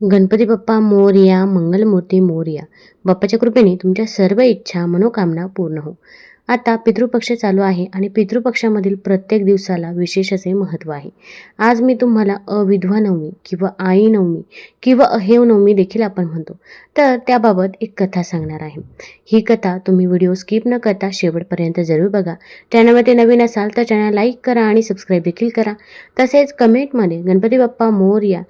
गणपती बाप्पा मोरया मंगलमूर्ती मोरया. बाप्पाच्या कृपेने तुमच्या सर्व इच्छा मनोकामना पूर्ण हो. आता पितृपक्ष चालू आहे आणि पितृपक्षामधील प्रत्येक दिवसाला विशेष असे महत्त्व आहे. आज मी तुम्हाला अविधवा नवमी किंवा आई नवमी किंवा अहेव नवमी देखील आपण म्हणतो. तर त्याबाबत एक कथा सांगणार आहे. ही कथा तुम्ही व्हिडिओ स्किप न करता शेवटपर्यंत जरूर बघा. चॅनलमध्ये नवीन असाल तर चॅनल लाईक करा आणि सबस्क्राईब देखील करा. तसेच कमेंटमध्ये गणपती बाप्पा मोरया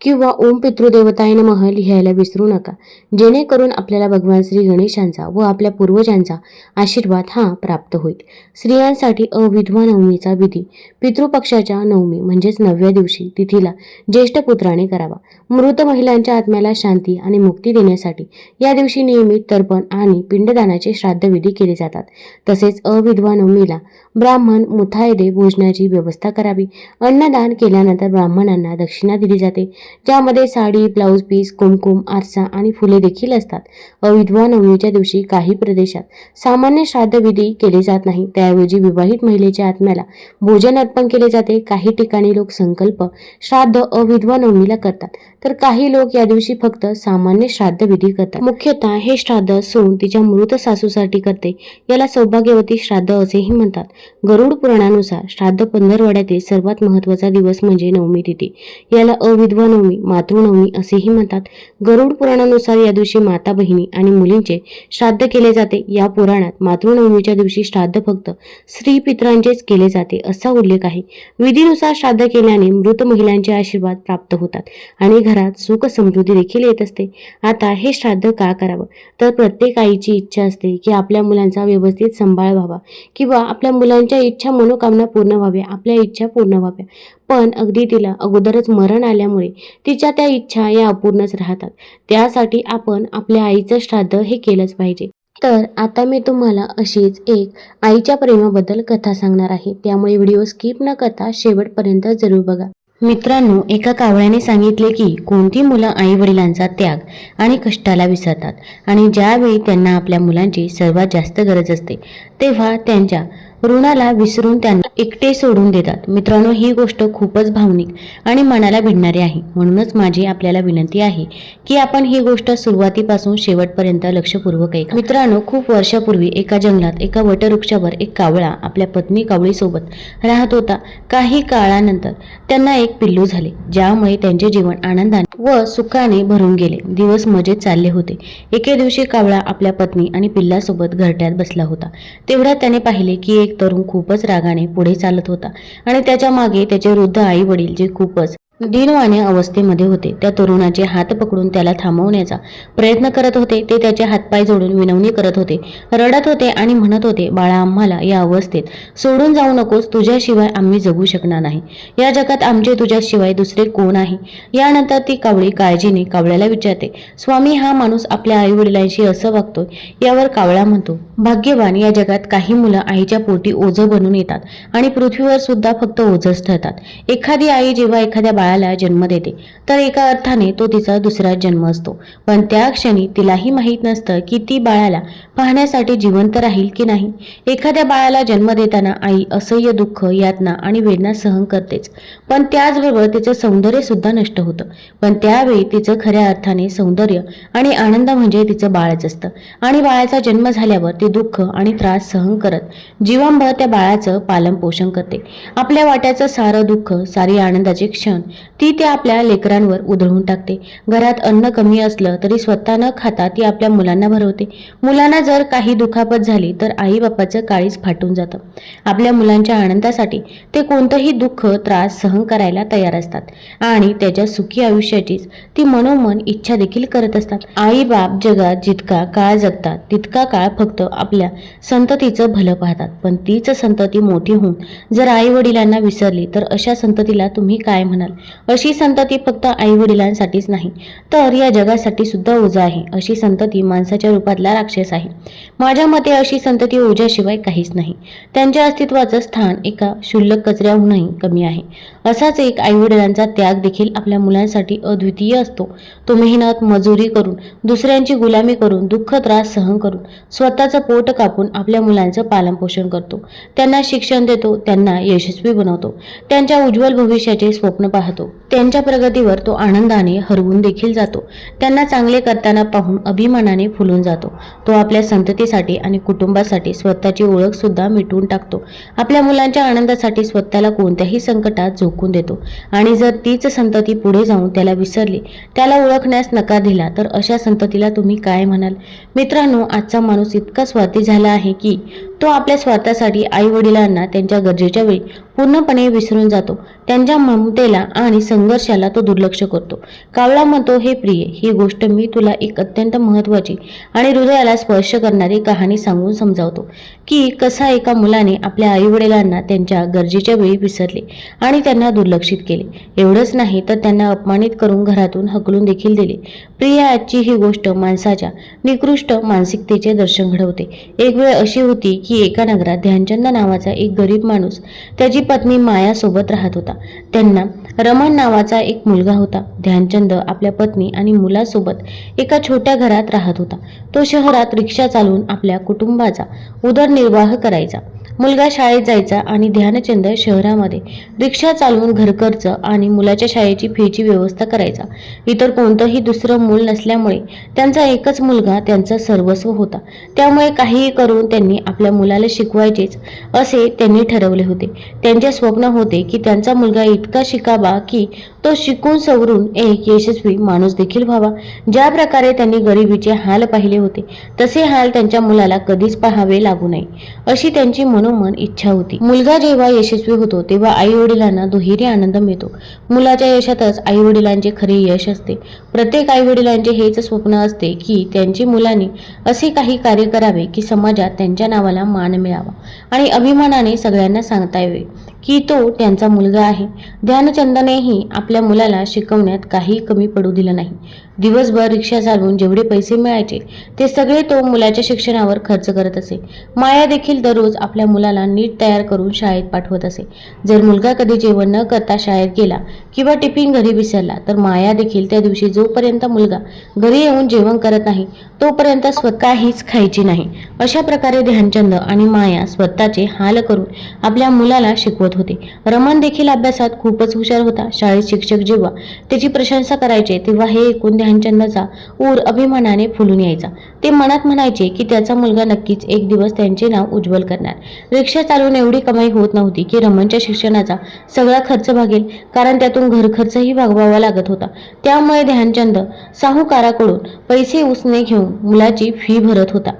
किंवा ओम पितृदेवताय नमः लिहायला विसरू नका. जेणेकरून आपल्याला भगवान श्री गणेशांचा व आपल्या पूर्वजांचा आशीर्वाद हा प्राप्त होईल. स्त्रियांसाठी अविधवा नवमीचा विधी. पितृपक्षाच्या नवमी म्हणजेच नवव्या दिवशी तिथीला ज्येष्ठ पुत्राने करावा. मृत महिलांच्या आत्म्याला शांती आणि मुक्ती देण्यासाठी या दिवशी नियमित तर्पण आणि पिंडदानाचे श्राद्धविधी केले जातात. तसेच अविधवा नवमीला ब्राह्मण मुथायदे भोजनाची व्यवस्था करावी. अन्नदान केल्यानंतर ब्राह्मणांना दक्षिणा दिली जाते. ज्यामध्ये साडी ब्लाऊज पीस कुमकुम आरसा आणि फुले देखील असतात. अविधवा नवमीच्या दिवशी काही प्रदेशात सामान्य श्राद्धविधी केले जात नाही. त्याऐवजी विवाहित महिलेच्या आत्म्याला भोजन अर्पण केले जाते. काही ठिकाणी लोक संकल्प श्राद्ध अविधवा नवमीला करतात. तर काही लोक या दिवशी फक्त सामान्य श्राद्धविधी करतात. मुख्यतः हे श्राद्ध सून तिच्या मृत सासूसाठी करते. याला सौभाग्यवती श्राद्ध असेही म्हणतात. गरुड पुराणानुसार श्राद्ध पंधरवड्यातील सर्वात महत्त्वाचा दिवस म्हणजे नवमी तिथी. याला अविधवा विधवानवमी मातृनवमी असेही म्हणतात. गरुड पुराणानुसार या दिवशी माता बहिणी आणि मुलींचे श्राद्ध केले जाते. या पुराणात मातृनवमीच्या दिवशी श्राद्ध फक्त स्त्री पित्रांचेच केले जाते असा उल्लेख आहे. विधीनुसार श्राद्ध केल्याने मृत महिलांचे आशीर्वाद प्राप्त होतात आणि घरात सुख समृद्धी देखील येत असते. आता हे श्राद्ध का करावं? तर प्रत्येक आईची इच्छा असते की आपल्या मुलांचा व्यवस्थित सांभाळ व्हावा किंवा आपल्या मुलांच्या इच्छा मनोकामना पूर्ण व्हाव्या आपल्या इच्छा पूर्ण व्हाव्या. पण अगदी तिला अगोदरच मरण आल्यामुळे तिच्या त्या इच्छा या अपूर्णच राहतात. त्यासाठी आपण आपल्या आईचं श्राद्ध हे केलंच पाहिजे. तर आता मी तुम्हाला अशीच एक आईच्या प्रेमाबद्दल कथा सांगणार आहे. त्यामुळे व्हिडिओ स्किप न करता शेवटपर्यंत जरूर बघा. मित्रांनो एका कावळ्याने सांगितले की कोणती मुलं आई वडिलांचा त्याग आणि कष्टाला विसरतात आणि ज्यावेळी त्यांना आपल्या मुलांची सर्वात जास्त गरज असते तेव्हा त्यांच्या ऋणाला विसरून त्यांना एकटे सोडून देतात. मित्रांनो ही गोष्ट खूपच भावनिक आणि मनाला भिडणारी आहे. म्हणूनच माझी आपल्याला विनंती आहे की आपण ही गोष्ट सुरुवातीपासून शेवटपर्यंत लक्षपूर्वक ऐका. मित्रांनो खूप वर्षापूर्वी एका जंगलात एका वटवृक्षावर एक कावळा आपल्या पत्नी कावळीसोबत राहत होता. काही काळानंतर त्यांना एक पिल्लू झाले ज्यामुळे त्यांचे जीवन आनंदाने व सुखाने भरून गेले. दिवस मजेत चालले होते. एके दिवशी कावळा आपल्या पत्नी आणि पिल्लासोबत घरट्यात बसला होता. तेवढ्यात त्याने पाहिले की एक तरुण खूपच रागाने पुढे चालत होता. आणि त्याच्यामागे त्याचे वृद्ध आई वडील जे खूपच दिनवाण्या अवस्थेमध्ये होते. त्या तरुणाचे हात पकडून त्याला थांबवण्याचा प्रयत्न करत होते. ते त्याचे हातपाय जोडून विनवणी करत होते. रडत होते आणि म्हणत होते बाळा आम्हाला या अवस्थेत सोडून जाऊ नकोस. तुझ्याशिवाय आम्ही जगू शकणार नाही. या जगात आमचे तुझ्याशिवाय दुसरे कोण आहे? यानंतर ती कावळी काळजीने कावळ्याला विचारते स्वामी हा माणूस आपल्या आई वडिलांशी असं वागतोय? यावर कावळा म्हणतो भाग्यवान या जगात काही मुलं आईच्या पोटी ओझं बनून येतात आणि पृथ्वीवर सुद्धा फक्त ओझच ठरतात. एखादी आई जेव्हा एखाद्या बाळाला जन्म देते. तर एका अर्थाने तो तिचा दुसरा जन्म असतो. पण त्या क्षणी तिलाही माहीत नसतं की ती बाळाला पाहण्यासाठी जिवंत राहील की नाही. एखाद्या बाळाला जन्म देताना आई असह्य दुःख यातना आणि वेदना सहन करतेच. पण त्याचबरोबर तिचं सौंदर्य सुद्धा नष्ट होतं. पण त्यावेळी तिचं खऱ्या अर्थाने सौंदर्य आणि आनंद म्हणजे तिचं बाळच असतं. आणि बाळाचा जन्म झाल्यावर ती दुःख आणि त्रास सहन करत जीवनभर त्या बाळाचं पालन पोषण करते. आपल्या वाट्याचं सारं दुःख सारी आनंदाचे क्षण ती त्या आपल्या लेकरांवर उधळून टाकते. घरात अन्न कमी असलं तरी स्वतः न खाता ती आपल्या मुलांना भरवते. मुलांना जर काही दुखापत झाली तर आईबापाचं काळीच फाटून जातं. आपल्या मुलांच्या आनंदासाठी ते कोणतंही दुःख त्रास सहन करायला तयार असतात. आणि त्याच्या सुखी आयुष्याचीच ती मनोमन इच्छा देखील करत असतात. आईबाप जगात जितका काळ जगतात तितका काळ फक्त आपल्या संततीचं भलं पाहतात. पण तीच संतती मोठी होऊन जर आई वडिलांना विसरली तर अशा संततीला तुम्ही काय म्हणाल? अशी संतती फक्त आई वडिलांसाठीच नाही तर या जगासाठी सुद्धा ओझा आहे. अशी संतती माणसाच्या रूपातला राक्षस आहे. माझ्या मते अशी संतती ओझ्याशिवाय काहीच नाही. त्यांच्या अस्तित्वाचं स्थान एका क्षुल्लक कचऱ्याहूनही कमी आहे. असाच एक आईवडिलांचा त्याग देखील आपल्या मुलांसाठी अद्वितीय असतो. तो मेहनत मजुरी करून दुसऱ्यांची गुलामी करून दुःख त्रास सहन करून स्वतःचं पोट कापून आपल्या मुलांचं पालनपोषण करतो. त्यांना शिक्षण देतो त्यांना यशस्वी बनवतो. त्यांच्या उज्ज्वल भविष्याचे स्वप्न पाहतो. पाहतो त्यांच्या प्रगतीवर तो आनंदाने हरवून देखील जातो. त्यांना चांगले करताना पाहून अभिमानाने फुलून जातो. तो आपल्या संततीसाठी आणि कुटुंबासाठी स्वतःची ओळख सुद्धा मिटवून टाकतो. आपल्या मुलांच्या आनंदासाठी स्वतःला कोणत्याही संकटात झोकून देतो. आणि जर तीच संतती पुढे जाऊन त्याला विसरली त्याला ओळखण्यास नकार दिला तर अशा संततीला तुम्ही काय म्हणाल? मित्रांनो आजचा माणूस इतका स्वार्थी झाला आहे की तो आपल्या स्वार्थासाठी आई वडिलांना त्यांच्या गरजेच्या वेळी पूर्णपणे विसरून जातो. त्यांच्या ममतेला आणि संघर्षाला तो दुर्लक्ष करतो. कावळा म्हणतो हे प्रिय ही गोष्ट मी तुला एक अत्यंत महत्त्वाची आणि हृदयाला स्पर्श करणारी कहाणी सांगून समजावतो की कसा एका मुलाने आपल्या आईवडिलांना त्यांच्या गरजेच्या वेळी विसरले आणि त्यांना दुर्लक्षित केले. एवढंच नाही तर त्यांना अपमानित करून घरातून हकलून देखील दिले. प्रिय आजची ही गोष्ट माणसाच्या निकृष्ट मानसिकतेचे दर्शन घडवते. एक वेळ अशी होती की एका नगरात ध्यानचंद नावाचा एक गरीब माणूस त्याची पत्नी मायासोबत राहत होता. त्यांना रम रमण नावाचा एक मुलगा होता. ध्यानचंद आपल्या पत्नी आणि मुलासोबत एका छोट्या घरात राहत होता. तो शहरात रिक्षा चालवून आपल्या कुटुंबाचा उदरनिर्वाह करायचा. मुलगा शाळेत जायचा आणि ध्यानचंद शहरामध्ये रिक्षा चालवून घरखर्च आणि मुलाच्या शाळेची फीची व्यवस्था करायचा. इतर कोणतंही दुसरं मूल नसल्यामुळे त्यांचा एकच मुलगा त्यांचा सर्वस्व होता. त्यामुळे काहीही करून त्यांनी आपल्या मुलाला शिकवायचेच असे त्यांनी ठरवले होते. त्यांचे स्वप्न होते की त्यांचा मुलगा इतका शिकावा की तो शिकून सवरून एक यशस्वी माणूस देखील व्हावा. ज्या प्रकारे त्यांनी गरिबीचे हाल पाहिले होते तसे हाल त्यांच्या मुलाला कधीच पाहावे लागू नये अशी त्यांची मनोमन इच्छा होती. मुलगा जेव्हा यशस्वी होतो तेव्हा आई वडिलांना दुहेरी आनंद मिळतो. मुलाच्या यशातच आई वडिलांचे खरे यश असते. प्रत्येक आई वडिलांचे हेच स्वप्न असते की त्यांची मुलांनी असे काही कार्य करावे की समाजात त्यांच्या नावाला मान मिळावा. आणि अभिमानाने सगळ्यांना सांगता यावे की तो त्यांचा मुलगा आहे. ध्यानचंदनेही आपल्या मुलाला शिकवण्यात काही कमी पडू दिलं नाही. दिवसभर रिक्षा चालवून जेवढे पैसे मिळायचे ते सगळे तो मुलाच्या शिक्षणावर खर्च करत असे. माया देखील दररोज आपल्या मुलाला नीट तयार करून शाळेत पाठवत असे. जर मुलगा कधी जेवण न करता शाळेत गेला किंवा टिफिन घरी विसरला तर माया देखील त्या दिवशी जोपर्यंत मुलगा घरी येऊन जेवण करत नाही तोपर्यंत स्वतः काहीच खायची नाही. अशा प्रकारे ध्यानचंद आणि माया स्वतःचे हाल करून आपल्या मुलाला शिकवत होते. रमण देखील अभ्यासात खूपच हुशार होता. शाळेत शिक्षक जेव्हा त्याची प्रशंसा करायचे तेव्हा हे ऐकून ध्यानचंदाचा ऊर अभिमानाने फुलून यायचा. ते मनात म्हणायचे की त्याचा मुलगा नक्कीच एक दिवस त्यांचे नाव उज्ज्वल करणार. रिक्षा चालवून एवढी कमाई होत नव्हती की रमणच्या शिक्षणाचा सगळा खर्च भागेल कारण त्यातून घर खर्चही भागवावा लागत होता. त्यामुळे ध्यानचंद साहूकाराकडून पैसे उसने घेऊन मुलाची फी भरत होता.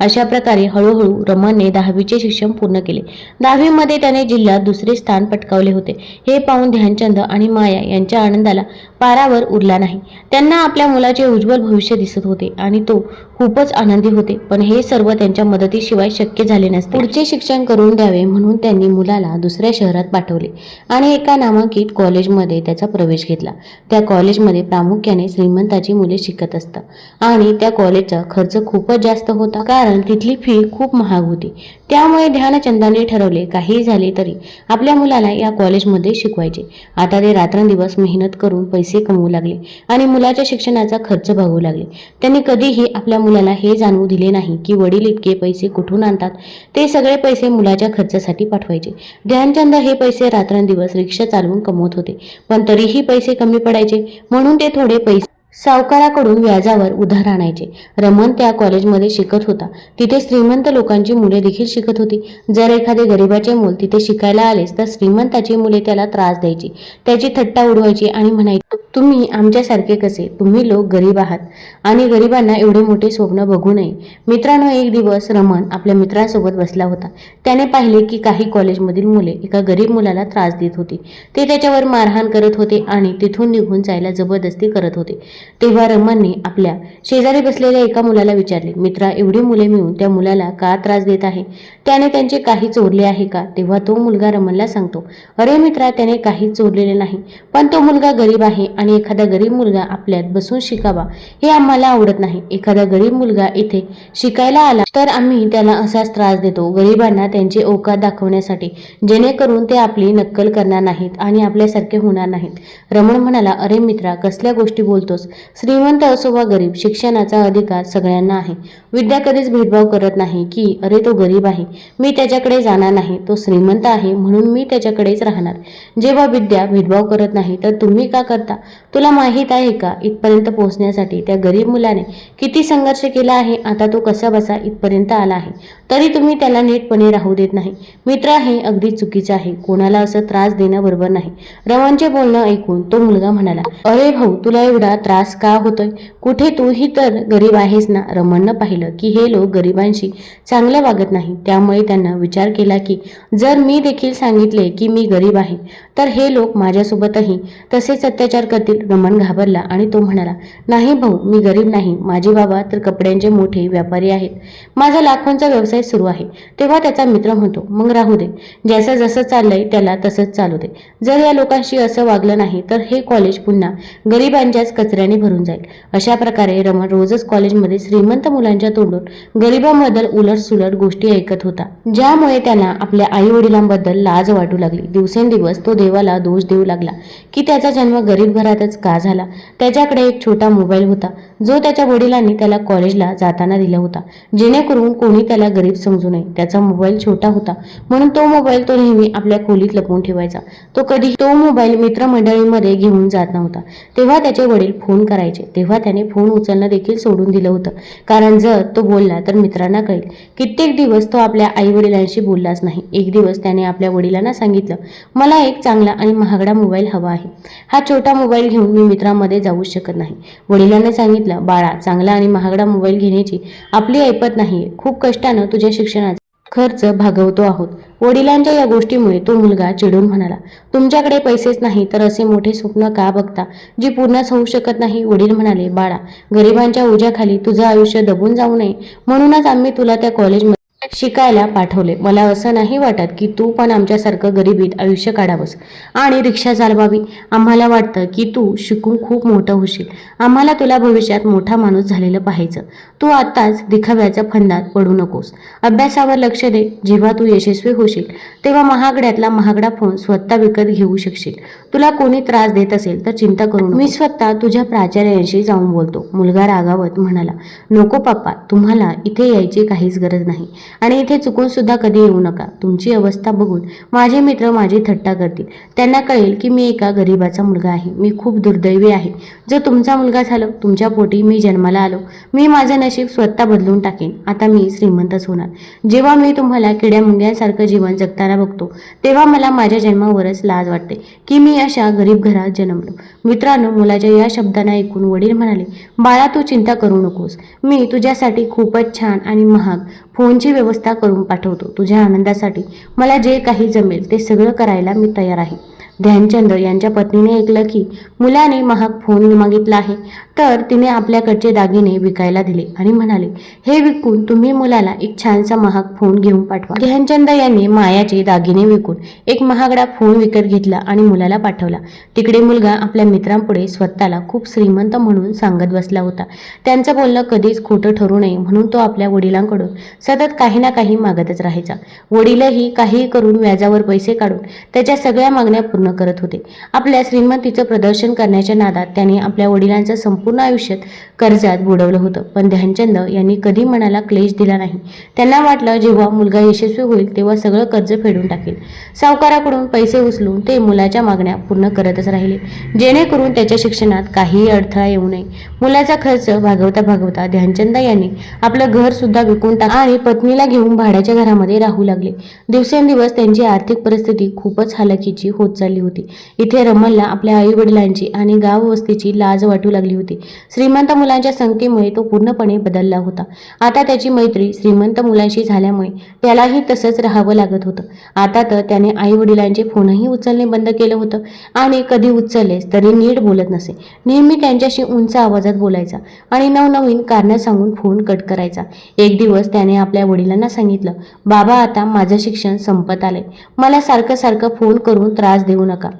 अशा प्रकारे हळूहळू रमणने दहावीचे शिक्षण पूर्ण केले. दहावीमध्ये त्याने जिल्ह्यात दुसरे स्थान पटकावले होते. हे पाहून ध्यानचंद आणि माया यांच्या आनंदाला पारावर उरला नाही. त्यांना आपल्या मुलाचे उज्ज्वल भविष्य दिसत होते आणि तो खूपच आनंदी होते. पण हे सर्व त्यांच्या मदतीशिवाय शक्य झाले नसते. पुढचे शिक्षण करून द्यावे म्हणून त्यांनी मुलाला दुसऱ्या शहरात पाठवले आणि एका नामांकित कॉलेजमध्ये त्याचा प्रवेश घेतला. त्या कॉलेजमध्ये प्रामुख्याने श्रीमंताची मुले शिकत असतात आणि त्या कॉलेजचा खर्च खूपच जास्त होता. कारण तिथली फी खूप महाग होती. त्यामुळे ध्यानचंदाने ठरवले काही झाले तरी आपल्या मुलाला या कॉलेजमध्ये शिकवायचे. आता ते रात्रंदिवस मेहनत करून पैसे कमवू लागले आणि मुलाच्या शिक्षणाचा खर्च भागवू लागले. त्यांनी कधीही आपल्या मुलाला हे जाणवू दिले नाही की वडील इतके पैसे कुठून आणतात. ते सगळे पैसे मुलाच्या खर्चासाठी पाठवायचे. ध्यानचंद हे पैसे रात्रंदिवस रिक्षा चालवून कमवत होते. पण तरीही पैसे कमी पडायचे. म्हणून ते थोडे पैसे सावकाराकडून व्याजावर उधार आणायचे. रमण त्या कॉलेजमध्ये शिकत होता. तिथे श्रीमंत लोकांची मुले देखील शिकत होती. जर एखादे गरिबाचे मूल तिथे शिकायला आलेस तर श्रीमंताची मुले त्याला त्रास द्यायची. त्याची थट्टा उडवायची आणि म्हणायची तुम्ही आमच्यासारखे कसे? तुम्ही लोक गरीब आहात. आणि गरिबांना एवढे मोठे स्वप्न बघू नये. मित्रांनो एक दिवस रमण आपल्या मित्रासोबत बसला होता. त्याने पाहिले की काही कॉलेजमधील मुले एका गरीब मुलाला त्रास देत होती. ते त्याच्यावर मारहाण करत होते आणि तिथून निघून जायला जबरदस्ती करत होते. तेव्हा रमणने आपल्या शेजारी बसलेल्या एका मुलाला विचारले मित्रा एवढी मुले मिळून त्या मुलाला का त्रास देत आहे? त्याने त्यांचे काही चोरले आहे का? तेव्हा तो मुलगा रमणला सांगतो अरे मित्रा त्याने काहीच चोरलेले नाही पण तो मुलगा गरीब आहे आणि एखादा गरीब मुलगा आपल्यात बसून शिकावा हे आम्हाला आवडत नाही. एखादा गरीब मुलगा इथे शिकायला आला तर आम्ही त्याला असाच त्रास देतो. गरिबांना त्यांचे औकात दाखवण्यासाठी जेणेकरून ते आपली नक्कल करणार नाहीत आणि आपल्यासारखे होणार नाहीत. रमण म्हणाला अरे मित्रा कसल्या गोष्टी बोलतोस? श्रीमंत असो वा गरीब शिक्षणाचा अधिकार सगळ्यांना आहे. विद्या कधीच भेदभाव करत नाही की अरे तो गरीब आहे. मी त्याच्याकडे जाणार नाही. तो श्रीमंत आहे म्हणून मी त्याच्याकडेच राहणार. जेव्हा विद्या भेदभाव करत नाही तर तुम्ही का करता? तुला माहीत आहे का? इथपर्यंत पोहोचण्यासाठी त्या गरीब मुलाने किती संघर्ष केला आहे? आता तो कसा बसा इथपर्यंत आला आहे? तरी तुम्ही त्याला नीटपणे राहू देत नाही. मित्र हे अगदी चुकीचं आहे. कोणाला असं त्रास देणं बरोबर नाही. रवांचे बोलणं ऐकून तो मुलगा म्हणाला अरे भाऊ तुला एवढा त्रास का होतोय? कुठे तूही तर गरीब आहेस ना? रमणनं पाहिलं की हे लोक गरिबांशी चांगलं वागत नाही. त्यामुळे त्यांना विचार केला की जर मी देखील सांगितले की मी गरीब आहे तर हे लोक माझ्यासोबतही तसेच अत्याचार करतील. रमण घाबरला आणि तो म्हणाला नाही भाऊ मी गरीब नाही. माझे बाबा तर कपड्यांचे मोठे व्यापारी आहेत. माझा लाखोंचा व्यवसाय सुरू आहे. तेव्हा त्याचा मित्र म्हणतो मग राहू दे. ज्याचं जसं चाललंय त्याला तसंच चालू दे. जर या लोकांशी असं वागलं नाही तर हे कॉलेज पुन्हा गरिबांच्याच कचऱ्याने भरून जाईल. अशा प्रकारे रमण रोजच कॉलेजमध्ये श्रीमंत मुलांच्या तोंडून गरिबांबद्दल उलट सुलट गोष्टी ऐकत होता. ज्यामुळे त्यांना आपल्या आई वडिलांबद्दल लाज वाटू लागली. दिवसेंदिवस तो देवाला दोष देऊ लागला की त्याचा जन्म गरीब घरातच का झाला? त्याच्याकडे एक छोटा मोबाईल होता. जो त्याच्या वडिलांनी त्याला कॉलेजला जाताना दिला होता. जेणेकरून कोणी त्याला गरीब समजू नये. त्याचा मोबाईल छोटा होता. म्हणून तो मोबाईल तो नेहमी आपल्या खोलीत लपवून ठेवायचा. तो कधी तो मोबाईल मित्रमंडळीमध्ये घेऊन जात नव्हता. तेव्हा त्याचे वडील फोन करायचे. तेव्हा त्याने फोन उचलणं देखील सोडून दिलं होतं. कारण जर तो बोलला तर मित्रांना कळेल. कित्येक दिवस तो आपल्या आई वडिलांशी बोललाच नाही. एक दिवस त्याने आपल्या वडिलांना सांगितलं मला एक चांगला आणि महागडा मोबाईल हवा आहे. हा छोटा मोबाईल घेऊन मी मित्रांमध्ये जाऊच शकत नाही. वडिलांनी सांगितलं बाळा चांगला आणि महागडा मोबाईल घेण्याची आपली ऐपत नाहीये. खूप कष्टानं तुझ्या शिक्षणाचा खर्च भागवतो आहोत. वडिलांच्या या गोष्टीमुळे तो मुलगा चिडून म्हणाला तुमच्याकडे पैसेच नाही तर असे मोठे स्वप्न का बघता? जी पूर्णच होऊ शकत नाही वडील म्हणाले बाळा गरिबांच्या ओझ्याखाली तुझं आयुष्य दबून जाऊ नये. म्हणूनच आम्ही तुला त्या कॉलेजमध्ये शिकायला पाठवले. मला असं नाही वाटत की तू पण आमच्यासारखं गरिबीत आयुष्य काढावंस. आणि रिक्षा चालवावी. आम्हाला वाटतं की तू शिकून खूप मोठं होशील. आम्हाला तुला भविष्यात मोठा माणूस झालेलं पाहायचं. तू आत्ताच दिखाव्याच्या फंदात पडू नकोस. अभ्यासावर लक्ष दे. जेव्हा तू यशस्वी होशील तेव्हा महागड्यातला महागडा फोन स्वतः विकत घेऊ शकशील. तुला कोणी त्रास देत असेल तर चिंता करू मी स्वतः तुझ्या प्राचार्यांशी जाऊन बोलतो. मुलगा रागावत म्हणाला नको पप्पा तुम्हाला इथे यायची काहीच गरज नाही. आणि इथे चुकून सुद्धा कधी येऊ नका. तुमची अवस्था बघून माझे मित्र माझी थट्टा करतील. त्यांना कळेल की मी एका गरीबाचा मुलगा आहे. मी खूप दुर्दैवी आहे. जर तुमचा मुलगा झालो तुमच्या पोटी मी जन्माला आलो मी माझं नशीब स्वतः बदलून टाकेन. आता मी श्रीमंतच होणार. जेव्हा मी तुम्हाला किड्या मुंग्यांसारखं जीवन जगताना बघतो तेव्हा मला माझ्या जन्मावरच लाज वाटते की मी अशा गरीब घरात जन्मलो. मित्रांनो मुलाच्या या शब्दांना ऐकून वडील म्हणाले बाळा तू चिंता करू नकोस. मी तुझ्यासाठी खूपच छान आणि महाग फोनची व्यवस्था करून पाठवतो तुझ्या आनंदासाठी. मला जे काही जमेल ते सगळं करायला मी तयार आहे. ध्यानचंद यांच्या पत्नीने ऐकलं की मुलाने महाग फोन मागितला आहे. तर तिने आपल्याकडचे दागिने विकायला दिले आणि म्हणाले हे विकून तुम्ही मुलाला एक छानसा महाग फोन घेऊन पाठवा. ध्यानचंद यांनी मायाचे दागिने विकून एक महागडा फोन विकत घेतला आणि मुलाला पाठवला. तिकडे मुलगा आपल्या मित्रांपुढे स्वतःला खूप श्रीमंत म्हणून सांगत बसला होता. त्यांचं बोलणं कधीच खोटं ठरू नये म्हणून तो आपल्या वडिलांकडून सतत काही ना काही मागतच राहायचा. वडीलही काही करून व्याजावर पैसे काढून त्याच्या सगळ्या मागण्या पूर्ण करत होते. आपल्या श्रीमंतीचं प्रदर्शन करण्याच्या नादात त्याने आपल्या वडिलांचं संपूर्ण आयुष्यात कर्जात बुडवलं होतं. पण ध्यानचंद यांनी कधी मनाला क्लेश दिला नाही. त्यांना वाटलं जेव्हा मुलगा यशस्वी होईल तेव्हा सगळं कर्ज फेडून टाकेल. सावकाराकडून पैसे उचलून ते मुलाच्या मागण्या पूर्ण करतच राहिले. जेणेकरून त्याच्या शिक्षणात काहीही अडथळा येऊ नये. मुलाचा खर्च भागवता भागवता ध्यानचंद यांनी आपलं घर सुद्धा विकून टाक आणि पत्नीला घेऊन भाड्याच्या घरामध्ये राहू लागले. दिवसेंदिवस त्यांची आर्थिक परिस्थिती खूपच हालाकीची होत चालली. होती. इथे रमलला आपल्या आई वडिलांची आणि गाववस्तीची लाज वाटू लागली होती. श्रीमंत मुलांच्या संख्येमुळे तो पूर्णपणे बदलला होता. आता त्याची मैत्री श्रीमंत मुलांशी झाल्यामुळे त्यालाही तसंच राहावं लागत होतं. आता तर त्याने आई वडिलांचे फोनही उचलणे बंद केलं होतं आणि कधी उचललेस तरी नीट बोलत नसे. नेहमी त्यांच्याशी उंच आवाजात बोलायचा आणि नवनवीन कारणं सांगून फोन कट करायचा. एक दिवस त्याने आपल्या वडिलांना सांगितलं बाबा आता माझं शिक्षण संपत आलंय. मला सारखं सारखं फोन करून त्रास देऊ नका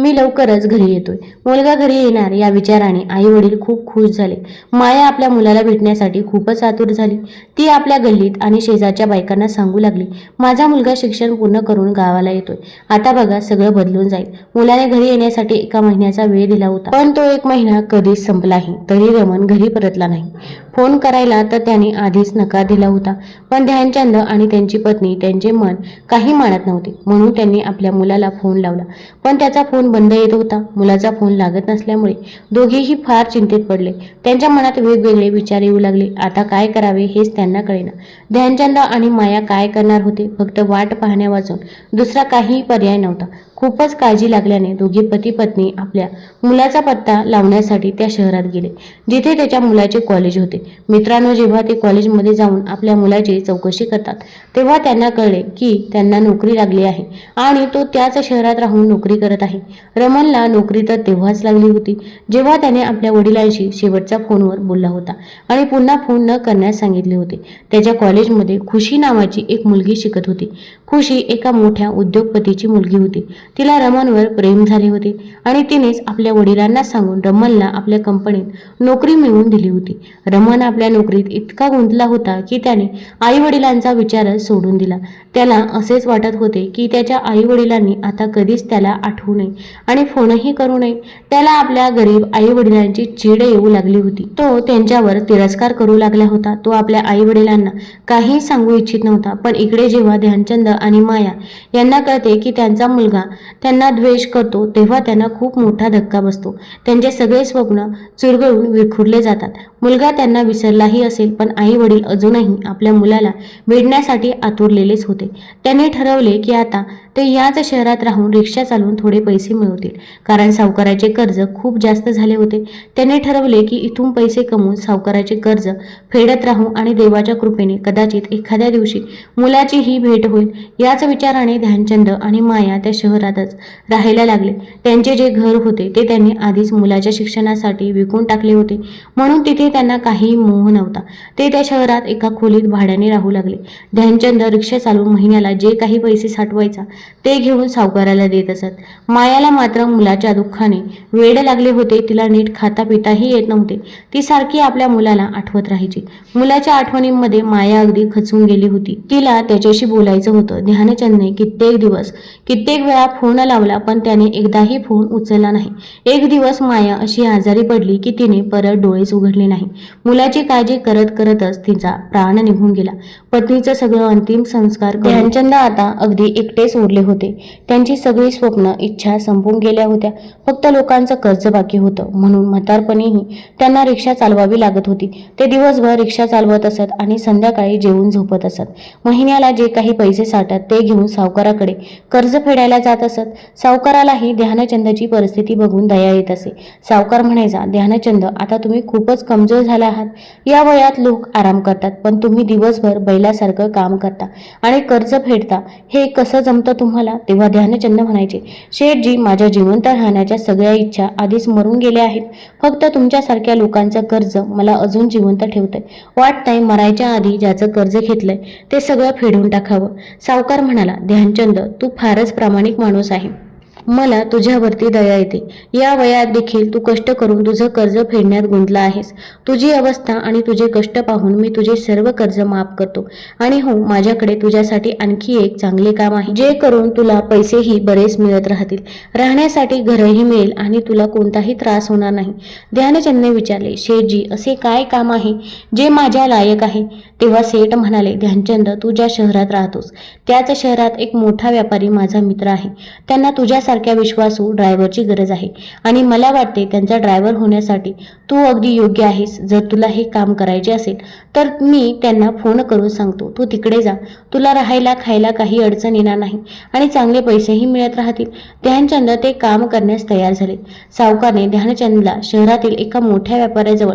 मी लवकरच घरी येतोय. मुलगा घरी येणार या विचाराने आई वडील खूप खुश झाले. माया आपल्या मुलाला भेटण्यासाठी खूपच आतुर झाली. ती आपल्या गल्लीत आणि शेजारच्या बायकांना सांगू लागली माझा मुलगा शिक्षण पूर्ण करून गावाला येतोय. आता बघा सगळं बदलून जाईल. मुलाने घरी येण्यासाठी एका महिन्याचा वेळ दिला होता. पण तो एक महिना कधीच संपलाही. तरी रमण घरी परतला नाही. फोन करायला तर त्याने आधीच नकार दिला होता. पण ध्यानचंद आणि त्यांची पत्नी त्यांचे मन काही मानत नव्हते. म्हणून त्यांनी आपल्या मुलाला फोन लावला. पण त्याचा फोन बंद येत होता. मुलाचा फोन लागत नसल्यामुळे दोघेही फार चिंतेत पडले. त्यांच्या मनात वेगवेगळे विचार येऊ लागले. आता काय करावे हेच त्यांना कळेना. ध्यानचंद आणि माया काय करणार होते फक्त वाट पाहण्या वाचून दुसरा काही पर्याय नव्हता. खूपच काळजी लागल्याने दोघे पती पत्नी आपल्या मुलाचा पत्ता लावण्यासाठी त्या शहरात गेले जिथे त्याच्या मुलाचे कॉलेज होते. मित्रांनो जेव्हा ते कॉलेजमध्ये जाऊन आपल्या मुलाची चौकशी करतात तेव्हा त्यांना कळले की त्यांना नोकरी लागली आहे आणि तो त्याच शहरात राहून नोकरी करत आहे. रमनला नोकरी तर तेव्हाच लागली होती जेव्हा त्याने आपल्या वडिलांशी शेवटचा फोनवर बोलला होता आणि पुन्हा फोन न करण्यास सांगितले होते. त्याच्या कॉलेजमध्ये खुशी नावाची एक मुलगी शिकत होती. खुशी एका मोठ्या उद्योगपतीची मुलगी होती. तिला रमनवर प्रेम झाले होते आणि तिनेच आपल्या वडिलांना सांगून रमनला आपल्या कंपनीत नोकरी मिळवून दिली होती. रमन आपल्या नोकरीत इतका गुंतला होता की त्याने आई वडिलांचा विचारच सोडून दिला. त्याला असेच वाटत होते की त्याच्या आई वडिलांनी आता कधीच त्याला आठवू नये आणि फोनही करू नये. त्याला आपल्या गरीब आई वडिलांची चीड येऊ लागली होती. तो त्यांच्यावर तिरस्कार करू लागला होता. तो आपल्या आई वडिलांना काही सांगू इच्छित नव्हता पण इकडे जेव्हा ध्यानचंद आणि माया यांना कळते की त्यांचा मुलगा त्यांना द्वेष करतो तेव्हा त्यांना खूप मोठा धक्का बसतो. त्यांचे सगळे स्वप्न चुरगळून विखुरले जातात. मुलगा त्यांना विसरलाही असेल पण आई वडील अजूनही आपल्या मुलाला मिळण्यासाठी आतुरलेलेच होते. त्यांनी ठरवले की आता ते याच शहरात राहून रिक्षा चालवून थोडे पैसे मिळवतील. कारण सावकाराचे कर्ज खूप जास्त झाले होते. त्यांनी ठरवले की इथून पैसे कमवून सावकाराचे कर्ज फेडत राहू आणि देवाच्या कृपेने कदाचित एखाद्या दिवशी मुलाची ही भेट होईल. याच विचाराने ध्यानचंद आणि माया त्या शहरातच राहायला लागले. त्यांचे जे घर होते ते त्यांनी आधीच मुलाच्या शिक्षणासाठी विकून टाकले होते. म्हणून तिथे त्यांना काही मोह नव्हता. ते त्या शहरात एका खोलीत भाड्याने राहू लागले. ध्यानचंद रिक्षा चालवून महिन्याला जे काही पैसे साठवायचा ते घेऊन सावकाराला देत असत. मायाला मात्र मुलाच्या दुःखाने वेड लागले होते. तिला नीट खाता पिताही येत नव्हते. ती सारखी आपल्या मुलाला आठवत राहायची. मुलाच्या आठवणींमध्ये माया अगदी खचून गेली होती. तिला त्याच्याशी बोलायचं होतं. ध्यानचंदने कित्येक दिवस कित्येक वेळा फोन लावला पण त्याने एकदाही फोन उचलला नाही. एक दिवस माया अशी आजारी पडली की तिने परत डोळेच उघडले नाही मुलाची काळजी करत करतच तिचा प्राण निघून गेला. पत्नीचं सगळं अंतिम संस्कार ध्यानचंद आता अगदी एकटेच उरले होते. त्यांची सगळी स्वप्न इच्छा संपून गेल्या होत्या. फक्त लोकांचं कर्ज बाकी होतं. म्हणून म्हातारपणीही त्यांना रिक्षा चालवावी लागत होती. ते दिवसभर रिक्षा चालवत असत आणि संध्याकाळी जेवून झोपत असत. महिन्याला जे काही पैसे साठत ते घेऊन सावकाराकडे कर्ज फेडायला जात असत. सावकारालाही ध्यानचंदची परिस्थिती बघून दया येत असे. सावकार म्हणायचा ध्यानचंद आता तुम्ही खूपच कमजोर झाला आहात. या वयात लोक आराम करतात पण तुम्ही दिवसभर बैलासारखं काम करता आणि कर्ज फेडता. हे कसं जमतं तुम्हाला? तेव्हा ध्यानचंद म्हणायचे शेठजी माझ्या जिवंत राहण्याच्या सगळ्या इच्छा आधीच मरून गेल्या आहेत. फक्त तुमच्यासारख्या लोकांचं कर्ज मला अजून जिवंत ठेवतंय. वाटतंय मरायच्या आधी ज्याचं कर्ज घेतलंय ते सगळं फेडून टाकावं. सावकार म्हणाला ध्यानचंद तू फारच प्रामाणिक माणूस आहे. मला तुझ्यावरती दया येते. या वयात देखील तू कष्ट करून तुझं कर्ज फेडण्यात गुंतला आहेस. तुझी अवस्था आणि तुझे कष्ट पाहून मी तुझे सर्व कर्ज माफ करतो. आणि हो माझ्याकडे तुझ्यासाठी आणखी एक चांगले काम आहे. जे करून तुला पैसेही बरेच मिळत राहतील. राहण्यासाठी घरही मिळेल आणि तुला कोणताही त्रास होणार नाही. ध्यानचंदने विचारले शेठजी असे काय काम आहे जे माझ्या लायक आहे? तेव्हा सेठ म्हणाले ध्यानचंद तू ज्या शहरात राहतोस त्याच शहरात एक मोठा व्यापारी माझा मित्र आहे. त्यांना तुझ्यासारख्या विश्वासू ड्रायव्हरची गरज आहे आणि मला वाटते त्यांचा ड्रायव्हर होण्यासाठी तू अगदी योग्य आहेस. जर तुला हे काम करायचे असेल तर मी त्यांना फोन करून सांगतो. तू तिकडे जा. तुला राहायला खायला काही अडचण येणार नाही आणि चांगले पैसेही मिळत राहतील ध्यानचंद ते काम करण्यास तयार झाले. सावकारने ध्यानचंदला शहरातील एका मोठ्या व्यापाऱ्याजवळ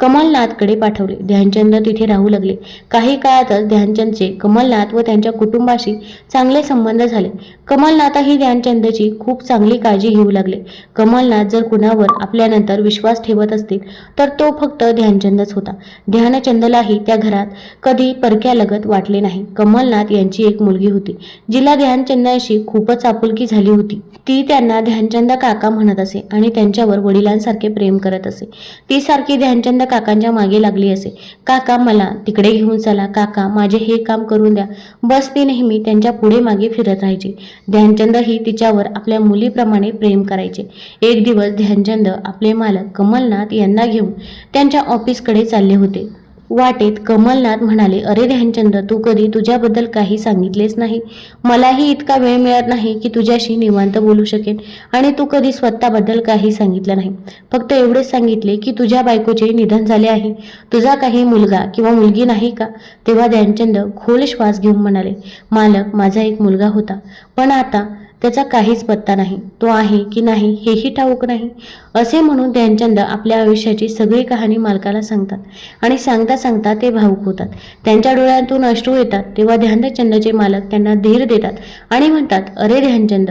कमलनाथकडे पाठवले. ध्यानचंद तिथे राहू लागले. काही काळातच ध्यानचंदचे कमलनाथ व त्यांच्या कुटुंबाशी चांगले संबंध झाले. कमलनाथही ध्यानचंदची खूप चांगली काळजी घेऊ लागले. कमलनाथ जर कुणावर आपल्यानंतर विश्वास ठेवत असतील तर तो फक्त ध्यानचंदच होता. ध्यानचंदलाही त्या घरात कधी परक्यालगत वाटले नाही. कमलनाथ यांची एक मुलगी होती जिला ध्यानचंदाशी खूपच आपुलकी झाली होती. ती त्यांना ध्यानचंद काका म्हणत असे आणि त्यांच्यावर वडिलांसारखे प्रेम करत असे. ती सारखी ध्यानचंद काकांच्या मागे लागली असे. काका मला तिकडे घेऊन चला काका माझे हे काम करून द्या. बस ती नेहमी त्यांच्या पुढे मागे फिरत राहायची. ध्यानचंद ही तिच्यावर आपल्या मुलीप्रमाणे प्रेम करायचे. एक दिवस ध्यानचंद आपले मालक कमलनाथ यांना घेऊन त्यांच्या ऑफिसकडे चालले होते. वाटेत कमलनाथ म्हणाले अरे ध्यानचंद तू कधी तुझ्याबद्दल काही सांगितलेच नाही. मलाही इतका वेळ मिळत नाही की तुझ्याशी निवांत बोलू शकेन आणि तू कधी स्वतःबद्दल काही सांगितलं नाही. फक्त एवढेच सांगितले की तुझ्या बायकोचे निधन झाले आहे. तुझा काही मुलगा किंवा मुलगी नाही का? तेव्हा ध्यानचंद खोल श्वास घेऊन म्हणाले मालक माझा एक मुलगा होता. पण आता त्याचा काहीच पत्ता नाही. तो आहे की नाही हेही ठाऊक नाही. असे म्हणून ध्यानचंद आपल्या आयुष्याची सगळी कहाणी मालकाला सांगतात आणि सांगता सांगता ते भावुक होतात. त्यांच्या डोळ्यातून अश्रू येतात तेव्हा ध्यानचंदचे मालक त्यांना धीर देतात आणि म्हणतात अरे ध्यानचंद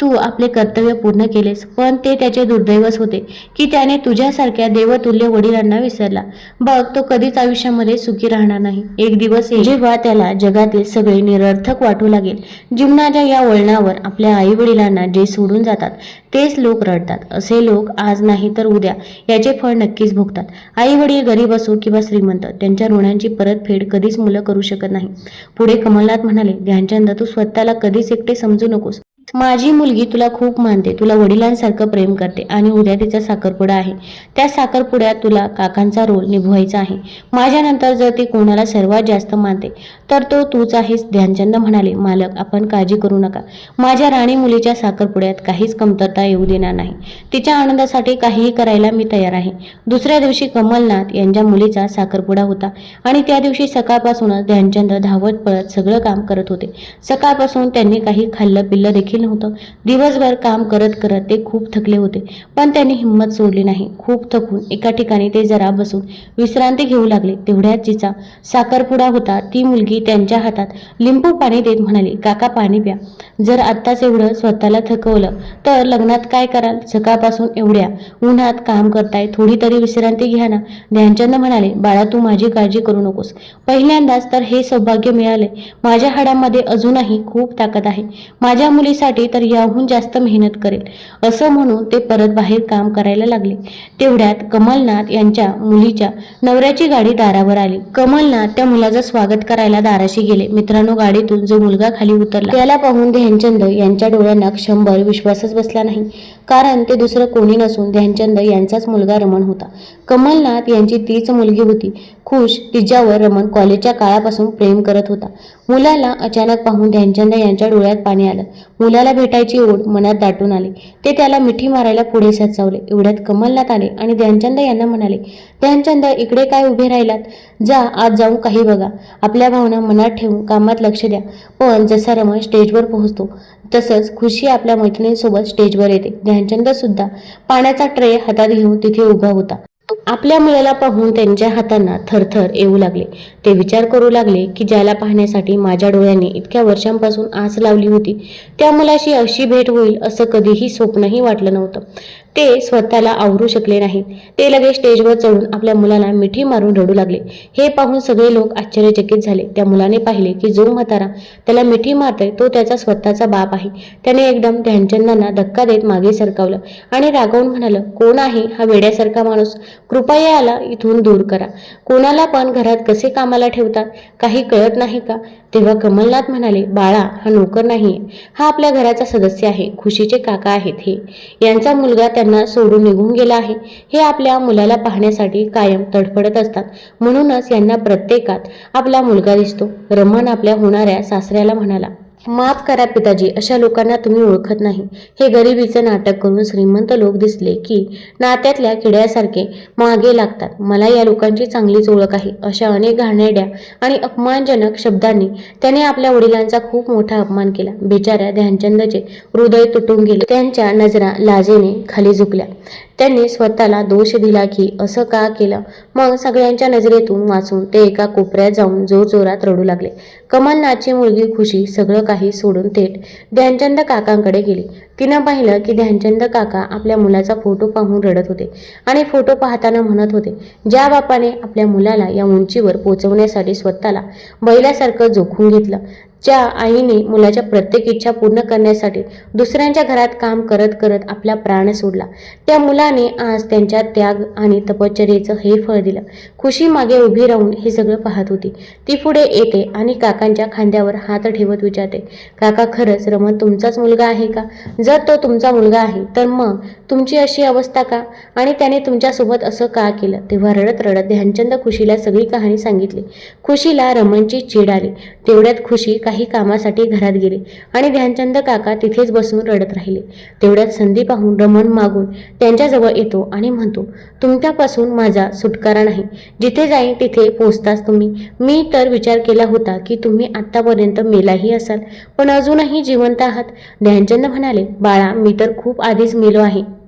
तू आपले कर्तव्य पूर्ण केलेस पण ते त्याचे दुर्दैवच होते की त्याने तुझ्यासारख्या देवतुल्य वडिलांना विसरला. बघ तो कधीच आयुष्यामध्ये सुखी राहणार नाही. एक दिवस जेव्हा त्याला जगातील सगळे निरर्थक वाटू लागेल. जीवनाच्या या वळणावर आपल्या आई वडिलांना जे सोडून जातात तेच लोक रडतात. असे लोक आज नाही तर उद्या याचे फळ नक्कीच भोगतात. आई वडील गरीब असो किंवा श्रीमंत त्यांच्या ऋणांची परतफेड कधीच मुलं करू शकत नाही. पुढे कमलनाथ म्हणाले ध्यानचंद तू स्वतःला कधीच एकटे समजू नकोस. माझी मुलगी तुला खूप मानते तुला वडिलांसारखं प्रेम करते आणि उद्या तिचा साखरपुडा आहे. त्या साखरपुड्यात तुला काकांचा रोल निभवायचा आहे. माझ्यानंतर जर ती कोणाला सर्वात जास्त मानते तर तो तूच आहेस ध्यानचंद म्हणाले. मालक आपण काळजी करू नका. माझ्या राणी मुलीच्या साखरपुड्यात काहीच कमतरता येऊ देणार नाही. तिच्या आनंदासाठी काहीही करायला मी तयार आहे. दुसऱ्या दिवशी कमलनाथ यांच्या मुलीचा साखरपुडा होता आणि त्या दिवशी सकाळपासूनच ध्यानचंद धावत पळत सगळं काम करत होते. सकाळपासून त्यांनी काही खाल्लं पिल्लं देखील नव्हतं. दिवसभर काम करत करत ते खूप थकले होते. पण त्यांनी हिंमत सोडली नाही. खूप थकून एका ठिकाणी ते जरा बसून विश्रांती घेऊ लागले. तेवढ्यात जिचा साखरपुडा होता. ती मुलगी त्यांच्या हातात लिंबू पाणी देत म्हणाली काका पाणी प्या. जर आत्ताच एवढं स्वतःला थकवलं तर लग्नात काय कराल? सकाळपासून एवढ्या उन्हात काम करताय थोडी तरी विश्रांती घ्या ना. ध्यानचंद म्हणाले बाळा तू माझी काळजी करू नकोस. पहिल्यांदाच तर हे सौभाग्य मिळाले माझ्या हाडामध्ये अजूनही खूप ताकद आहे. माझ्या मुलीसाठी तर याहून जास्त मेहनत करेल. असं म्हणून ते परत बाहेर काम करायला लागले. तेवढ्यात कमलनाथ यांच्या मुलीच्या नवऱ्याची गाडी दारावर आली. कमलनाथ त्या मुलाचं स्वागत करायला दाराशी गेले. मित्रांनो गाडीतून जो मुलगा खाली उतरला त्याला पाहून ध्यानचंद यांच्या डोळ्यांना क्षणभर विश्वासच बसला नाही. कारण ते दुसरं कोणी नसून ध्यानचंद यांचाच मुलगा रमण होता. कमलनाथ यांची तीच मुलगी होती. खुश तिच्यावर रमण कॉलेजच्या काळापासून प्रेम करत होता. मुलाला अचानक पाहून ध्यानचंद यांच्या डोळ्यात पाणी आलं. मुलाला भेटायची ओढ मनात दाटून आली. ते त्याला मिठी मारायला पुढे सचावले एवढ्यात कमलनाथ आले आणि ध्यानचंद यांना म्हणाले ध्यानचंद इकडे काय उभे राहिलात? जा आज जाऊन काही बघा. आपल्या भावना मनात ठेवून कामात लक्ष द्या. पण जसा रमण स्टेजवर पोहोचतो तसंच खुशी आपल्या मैत्रिणींसोबत स्टेजवर येते. ध्यानचंद सुद्धा पाण्याचा ट्रे हातात घेऊन तिथे उभा होता. आपल्या मुलाला पाहून त्यांच्या हातांना थरथर येऊ लागले. ते विचार करू लागले की ज्याला पाहण्यासाठी माझ्या डोळ्यांनी इतक्या वर्षांपासून आस लावली होती. त्या मुलाशी अशी भेट होईल असं कधीही स्वप्नही वाटलं नव्हतं. ते स्वतःला आवरू शकले नाहीत. ते लगेच स्टेजवर चढून आपल्या मुलाला मिठी मारून रडू लागले. हे पाहून सगळे लोक आश्चर्यचकित झाले. त्या मुलाने पाहिले की जो म्हातारा त्याला मिठी मारतोय तो त्याचा स्वतःचा बाप आहे. त्याने एकदम ध्यानचंदांना धक्का देत मागे सरकावलं आणि रागवून म्हणालं कोण आहे हा वेड्यासारखा माणूस? कृपया याला इथून दूर करा. कोणाला पण घरात कसे कामाला ठेवतात? काही कळत नाही का? तेव्हा कमलनाथ म्हणाले बाळा हा नोकर नाहीये. हा आपल्या घराचा सदस्य आहे. खुशीचे काका आहेत हे. यांचा मुलगा त्या त्यांना सोडून निघून गेला आहे. हे आपल्या मुलाला पाहण्यासाठी कायम तडफडत असतात. म्हणूनच यांना प्रत्येकात आपला मुलगा दिसतो. रमण आपल्या होणाऱ्या सासऱ्याला म्हणाला माफ करा पिताजी अशा लोकांना तुम्ही ओळखत नाही. हे गरिबीचं नाटक करून श्रीमंत लोक दिसले की नात्यातल्या किड्यासारखे मागे लागतात. मला या लोकांची चांगलीच ओळख आहे. अशा अनेक घाणेड्या आणि अपमानजनक शब्दांनी त्याने आपल्या वडिलांचा खूप मोठा अपमान केला. बिचाऱ्या ध्यानचंदचे हृदय तुटून गेले. त्यांच्या नजरा लाजेने खाली झुकल्या. त्यांनी स्वतःला दोष दिला की असं का केलं? मग सगळ्यांच्या नजरेतून वाचून ते एका कोपऱ्यात जाऊन जोरजोरात रडू लागले. कमलनाथची मुलगी खुशी सगळं काही सोडून थेट ध्यानचंद काकांकडे गेली. तिनं पाहिलं की ध्यानचंद काका आपल्या मुलाचा फोटो पाहून रडत होते आणि फोटो पाहताना म्हणत होते ज्या बापाने आपल्या मुलाला या उंचीवर पोचवण्यासाठी स्वतःला बैलासारखं जोखून घेतलं ज्या आईने मुलाच्या प्रत्येक इच्छा पूर्ण करण्यासाठी दुसऱ्यांच्या घरात काम करत करत आपला प्राण सोडला. त्या मुलाने आज त्यांच्या त्याग आणि तपश्चर्येचं हे फळ दिलं. खुशी मागे उभी राहून हे सगळं पाहत होती. ती पुढे येते आणि काकांच्या खांद्यावर हात ठेवत विचारते काका खरंच रमण तुमचाच मुलगा आहे का? जर तो तुमचा मुलगा आहे तर मग तुमची अशी अवस्था का? आणि त्याने तुमच्यासोबत असं का केलं? तेव्हा रडत रडत ध्यानचंद खुशीला सगळी कहाणी सांगितली. खुशीला रमणची चीड आली. तेवढ्यात खुशी काही कामासाठी घरात गेले आणि ध्यानचंद काका तिथेच बसून रडत राहिले. तेवढ्यात संधी पाहून रमण मागून त्यांच्याजवळ येतो आणि म्हणतो तुमच्यापासून माझा सुटकारा नाही. जिथे जाईन तिथे पोचताच तुम्ही. मी तर विचार केला होता की तुम्ही आत्तापर्यंत मेलाही असाल पण अजूनही जिवंत आहात. ध्यानचंद म्हणाले बाळा मी तर खूप आधीच मेलो आहे.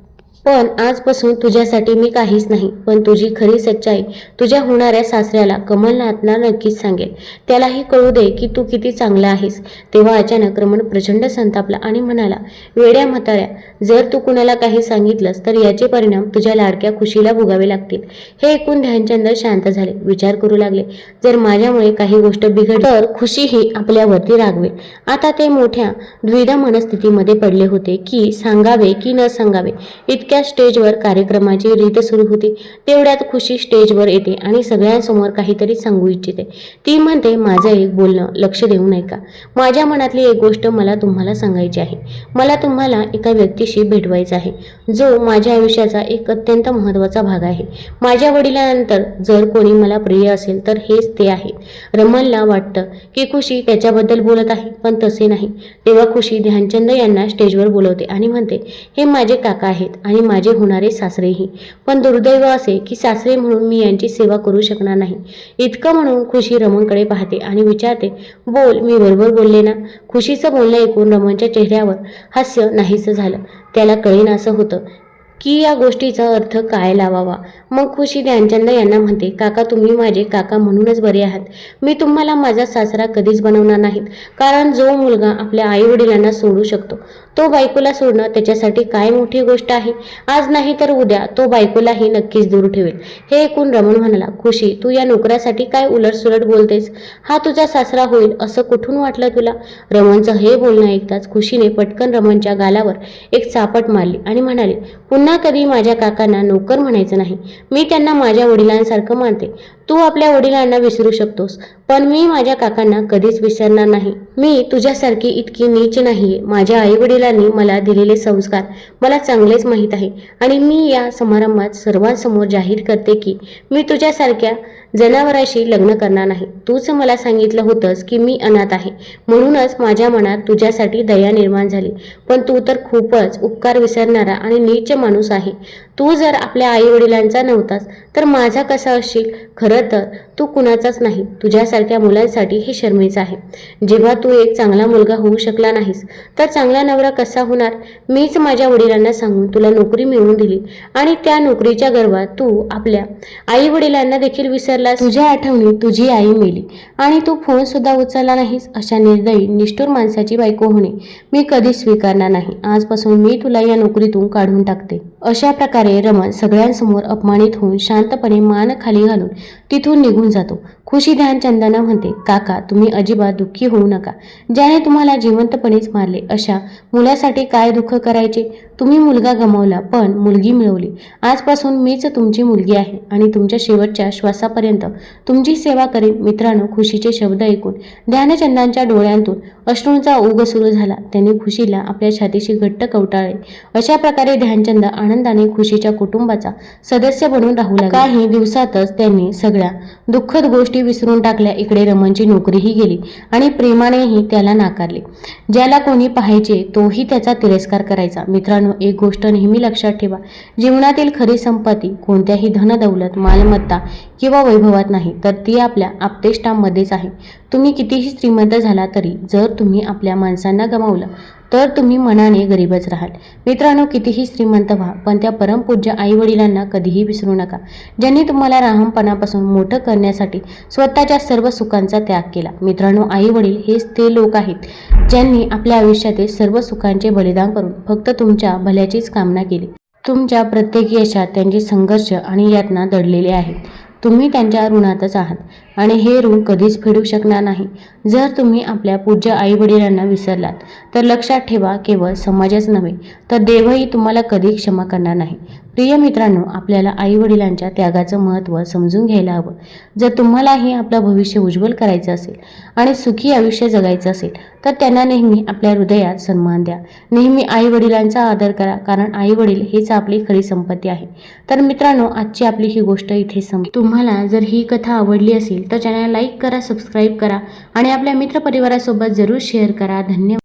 पण आजपासून तुझ्यासाठी मी काहीच नाही पण तुझी खरी सच्चाई तुझ्या होणाऱ्या सासऱ्याला कमलनाथला नक्कीच सांगेल त्यालाही कळू दे की तू किती चांगला आहेस. तेव्हा अचानक रमण प्रचंड संतापला आणि म्हणाला वेड्या म्हाताऱ्या जर तू कुणाला काही सांगितलंस तर याचे परिणाम तुझ्या लाडक्या खुशीला भोगावे लागतील. हे ऐकून ध्यानचंद शांत झाले. विचार करू लागले जर माझ्यामुळे काही गोष्ट बिघड तर खुशीही आपल्यावरती रागवेल. आता ते मोठ्या द्विधा मनस्थितीमध्ये पडले होते की सांगावे की न सांगावे. इतक्या स्टेजवर कार्यक्रमाची रीत सुरू होती. तेवढ्यात खुशी स्टेजवर येते आणि सगळ्यांसमोर काहीतरी सांगू इच्छिते. ती म्हणते माझं एक बोलणं लक्ष देऊ नये का माझ्या मनातली एक गोष्ट मला तुम्हाला सांगायची आहे. मला तुम्हाला एका व्यक्तीशी भेटवायचं आहे. जो माझ्या आयुष्याचा एक अत्यंत महत्त्वाचा भाग आहे. माझ्या वडिलांनंतर जर कोणी मला प्रिय असेल तर हेच ते आहे. रमनला वाटतं की खुशी त्याच्याबद्दल बोलत आहे पण तसे नाही. तेव्हा खुशी ध्यानचंद यांना स्टेजवर बोलवते आणि म्हणते हे माझे काका आहेत आणि माझे होणारे सासरेही पण दुर्दैव असे की सासरे म्हणून मी यांची सेवा करू शकणार नाही. इतकं म्हणून खुशी रमणकडे पाहते आणि विचारते बोल मी बरोबर बोलले ना? खुशीचं बोलणं ऐकून रमणच्या चेहऱ्यावर हास्य नाहीसं झालं. त्याला कळेन असं होतं. की या गोष्टीचा अर्थ काय लावावा? मग खुशी ध्यानचंद यांना म्हणते काका तुम्ही माझे काका म्हणूनच बरे आहात. मी तुम्हाला माझा सासरा कधीच बनवणार नाहीत. कारण जो मुलगा आपल्या आई वडिलांना सोडू शकतो तो बायकोला सोडणं त्याच्यासाठी काय मोठी गोष्ट आहे? आज नाही तर उद्या तो बायकोलाही नक्कीच दूर ठेवेल. हे ऐकून रमण म्हणाला खुशी तू या नोकरासाठी काय उलटसुलट बोलतेस? हा तुझा सासरा होईल असं कुठून वाटलं तुला? रमणचं हे बोलणं ऐकताच खुशीने पटकन रमणच्या गालावर एक चापट मारली आणि म्हणाली पुन्हा कधी माझ्या काकांना नोकर म्हणायचं नाही. मी त्यांना माझ्या वडिलांसारखं मानते. तू आपल्या वडिलांना विसरू शकतोस पण मी माझ्या काकांना कधीच विसरणार नाही. मी तुझ्यासारखी इतकी नीच नाही माझ्या आई वडिलांनी मला दिलेले संस्कार मला चांगलेच माहीत आहे. आणि मी या समारंभात सर्वांसमोर जाहीर करते की मी तुझ्यासारख्या जनावराशी लग्न करणार नाही. तूच मला सांगितलं होतंस की मी अनाथ आहे. म्हणूनच माझ्या मनात तुझ्यासाठी दया निर्माण झाली. पण तू तर खूपच उपकार विसरणारा आणि नीच माणूस आहे. तू जर आपल्या आई वडिलांचा नव्हतास तर माझा कसा असशील? खरं तर तू कुणाचाच नाही. तुझ्यासारख्या मुलांसाठी हे शर्मेचं आहे. जेव्हा तू एक चांगला मुलगा होऊ शकला नाहीस तर चांगला नवरा कसा होणार? मीच माझ्या वडिलांना सांगून तुला नोकरी मिळवून दिली आणि त्या नोकरीच्या गर्वात तू आपल्या आई वडिलांना देखील विसरलास. तुझ्या आठवणीत तुझी आई मेली आणि तू फोन सुद्धा उचलला नाहीस अशा निर्दयी निष्ठुर माणसाची बायको होणे मी कधीच स्वीकारणार नाही. आजपासून मी तुला या नोकरीतून काढून टाकते. अशा प्रकारे रमण सगळ्यांसमोर अपमानित होऊन शांतपणे मान खाली घालून तिथून निघून जातो. खुशी ध्यानचंदांना म्हणते काका तुम्ही अजिबात दुःखी होऊ नका. ज्याने तुम्हाला जिवंतपणेच मारले अशा मुलासाठी काय दुःख करायचे? तुम्ही मुलगा गमावला पण मुलगी मिळवली. आजपासून मीच तुमची मुलगी आहे आणि तुमच्या शेवटच्या श्वासापर्यंत तुमची सेवा करेन मित्रांनो खुशीचे शब्द ऐकून. ध्यानचंदांच्या डोळ्यांतून अश्रूंचा ओघ सुरू झाला. त्यांनी खुशीला आपल्या छातीशी घट्ट कवटाळले अशा प्रकारे ध्यानचंद आनंदाने खुशीच्या कुटुंबाचा सदस्य बनून राहू लागला. काही दिवसातच त्यांनी सगळ्या दुःखद गोष्टी विसरून टाकल्या. इकडे रमणची नोकरीही गेली आणि प्रेमानेही त्याला नाकारले. ज्याला कोणी पाहायचे तोही त्याचा तिरस्कार करायचा. मित्रांनो एक गोष्ट नेहमी लक्षात ठेवा. जीवनातील खरी संपत्ती कोणत्याही धनदौलत मालमत्ता किंवा वैभवात नाही तर ती आपल्या आपतेष्टांमध्येच आहे. तुम्ही कितीही श्रीमंत झाला तरी जर तुम्ही आपल्या माणसांना गमावलं तर तुम्ही मनाने गरीबच राहाल. मित्रांनो कितीही श्रीमंत व्हा पण त्या परमपूज्य आईवडिलांना कधीही विसरू नका ज्यांनी तुम्हाला राहमपणापासून मोठं करण्यासाठी स्वतःच्या सर्व सुखांचा त्याग केला. मित्रांनो आईवडील हेच ते लोक आहेत ज्यांनी आपल्या आयुष्यातील सर्व सुखांचे बलिदान करून फक्त तुमच्या भल्याचीच कामना केली. तुमच्या प्रत्येक यशात त्यांचे संघर्ष आणि यातना दडलेले आहेत. तुम्ही त्यांच्या ऋणातच आहात. आणि हे ऋण कधीच फेडू शकणार नाही. जर तुम्ही आपल्या पूज्य आईवडिलांना विसरलात तर लक्षात ठेवा केवळ समाजच नव्हे तर देवही तुम्हाला कधी क्षमा करणार नाही. प्रिय मित्रांनो आपल्याला आईवडिलांच्या त्यागाचं महत्त्व समजून घ्यायला हवं. जर तुम्हालाही आपलं भविष्य उज्ज्वल करायचं असेल आणि सुखी आयुष्य जगायचं असेल तर त्यांना नेहमी आपल्या हृदयात सन्मान द्या. नेहमी आईवडिलांचा आदर करा कारण आईवडील हेच आपली खरी संपत्ती आहे. तर मित्रांनो आजची आपली ही गोष्ट इथे सम तुम्हाला जर ही कथा आवडली असेल तर चॅनल लाईक करा सबस्क्राईब करा आणि आपल्या मित्रपरिवारासोबत जरूर शेअर करा. धन्यवाद.